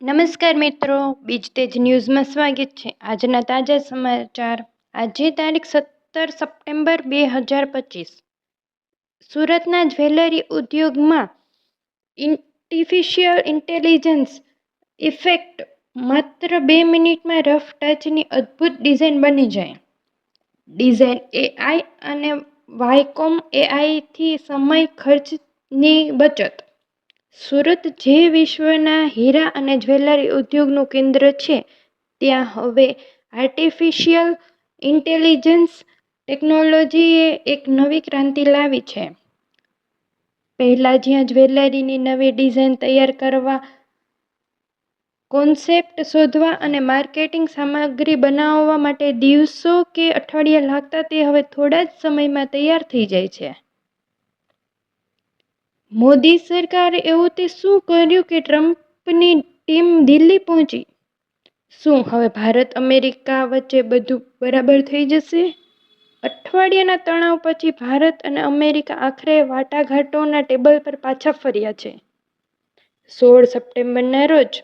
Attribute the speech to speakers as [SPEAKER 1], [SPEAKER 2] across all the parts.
[SPEAKER 1] નમસ્કાર મિત્રો, બીજ તેજ ન્યૂઝમાં સ્વાગત છે. આજના તાજા સમાચાર. આજે તારીખ સત્તર સપ્ટેમ્બર બે હજાર પચીસ. સુરતના જ્વેલરી ઉદ્યોગમાં આર્ટિફિશિયલ ઇન્ટેલિજન્સ ઇફેક્ટ માત્ર બે મિનિટમાં રફ ટચની અદ્ભુત ડિઝાઇન બની જાય. ડિઝાઇન એઆઈ અને વાયકોમ એઆઈથી સમય ખર્ચની બચત. સુરત જે વિશ્વના હીરા અને જ્વેલરી ઉદ્યોગનું કેન્દ્ર છે, ત્યાં હવે આર્ટિફિશિયલ ઇન્ટેલિજન્સ ટેકનોલોજીએ એક નવી ક્રાંતિ લાવી છે. પહેલાં જ્યાં જ્વેલરીની નવી ડિઝાઇન તૈયાર કરવા કોન્સેપ્ટ શોધવા અને માર્કેટિંગ સામગ્રી બનાવવા માટે દિવસો કે અઠવાડિયા લાગતા તે હવે થોડા જ સમયમાં તૈયાર થઈ જાય છે. મોદી સરકારે એવું તે શું કર્યું કે ટ્રમ્પની ટીમ દિલ્હી પહોંચી? શું હવે ભારત અમેરિકા વચ્ચે બધું બરાબર થઈ જશે? અઠવાડિયાના તણાવ પછી ભારત અને અમેરિકા આખરે વાટાઘાટોના ટેબલ પર પાછા ફર્યા છે. સોળ સપ્ટેમ્બરના રોજ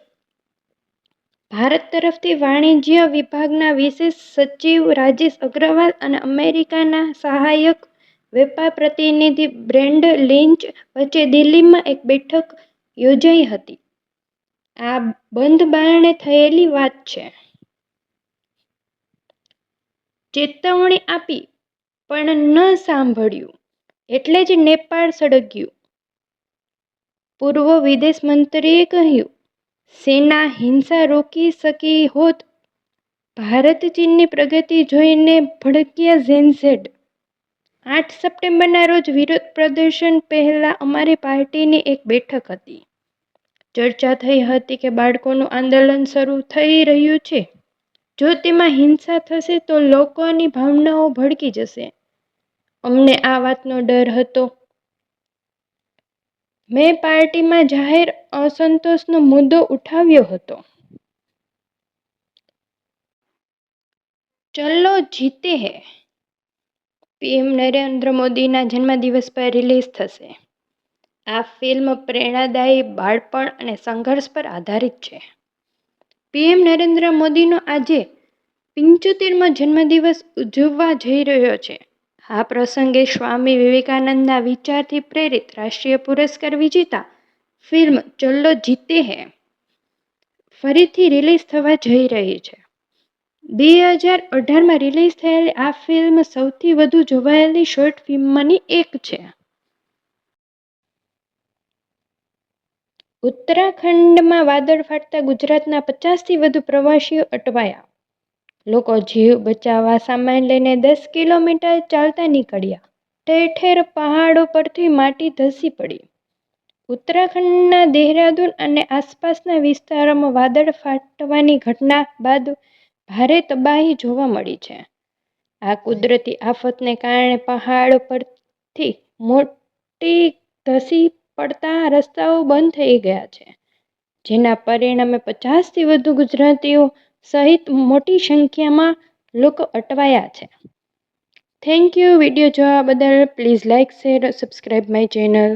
[SPEAKER 1] ભારત તરફથી વાણિજ્ય વિભાગના વિશેષ સચિવ રાજેશ અગ્રવાલ અને અમેરિકાના સહાયક વેપાર પ્રતિનિધિ બ્રેન્ડ લિંચ વચ્ચે દિલ્હીમાં એક બેઠક યોજાઈ હતી. આ બંધ બારણે થયેલી વાત છે. ચેતવણી આપી, પણ ન સાંભળ્યું. એટલે જ નેપાળ સળગ્યું. પૂર્વ વિદેશ મંત્રીએ કહ્યું, સેના હિંસા રોકી શકી હોત. ભારત ચીનની પ્રગતિ જોઈને ભડક્યા ઝેનઝેડ આઠ સપ્ટેમ્બરના રોજ વિરોધ પ્રદર્શન પહેલા અમારી પાર્ટીની એક બેઠક હતી. ચર્ચા થઈ હતી કે બાળકોનું આંદોલન શરૂ થઈ રહ્યું છે. જો તેમાં હિંસા થશે તો લોકોની ભાવનાઓ ભડકી જશે. અમને આ વાતનો ડર હતો. મેં પાર્ટીમાં જાહેર અસંતોષનો મુદ્દો ઉઠાવ્યો હતો. ચલો જીતે હૈ. પીએમ નરેન્દ્ર મોદીના જન્મદિવસ પર રિલીઝ થશે. આ ફિલ્મ પ્રેરણાદાયી બાળપણ અને સંઘર્ષ પર આધારિત છે. પીએમ નરેન્દ્ર મોદીનો આજે પંચોતેરમો જન્મદિવસ ઉજવવા જઈ રહ્યો છે. આ પ્રસંગે સ્વામી વિવેકાનંદના વિચારથી પ્રેરિત રાષ્ટ્રીય પુરસ્કાર વિજેતા ફિલ્મ ચલ્લો જીતે હે. ફરીથી રિલીઝ થવા જઈ રહી છે. બે હજાર અઢારમાં રિલીઝ થયેલી આ ફિલ્મ સૌથી વધુ જોવાયેલી શોર્ટ ફિલ્મમાંની એક છે. ઉત્તરાખંડમાં વાદળ ફાટતા ગુજરાતના પચાસથી વધુ પ્રવાસીઓ અટવાયા. લોકો જીવ બચાવવા સામાન લઈને દસ કિલોમીટર ચાલતા નીકળ્યા. ઠેર ઠેર પહાડો પરથી માટી ધસી પડી. ઉત્તરાખંડના દેહરાદૂન અને આસપાસના વિસ્તારોમાં વાદળ ફાટવાની ઘટના બાદ ભારે તબાહી જોવા મળી છે. આ કુદરતી આફતને કારણે પહાડ પરથી મોટી ધસી પડતા રસ્તાઓ બંધ થઈ ગયા છે, જેના પરિણામે પચાસથી વધુ ગુજરાતીઓ સહિત મોટી સંખ્યામાં લોકો અટવાયા છે. થેન્ક યુ વીડિયો જોવા બદલ please like share subscribe my channel